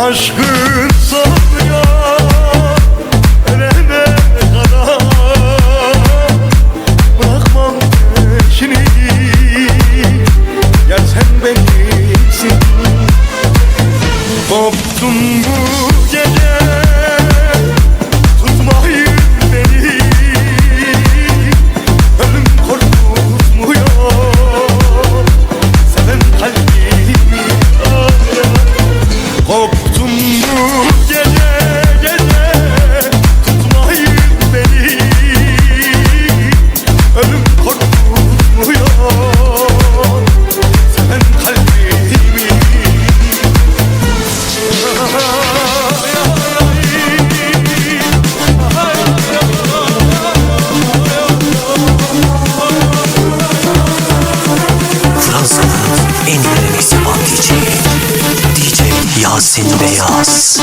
aşkın sana you. Yasin Beyaz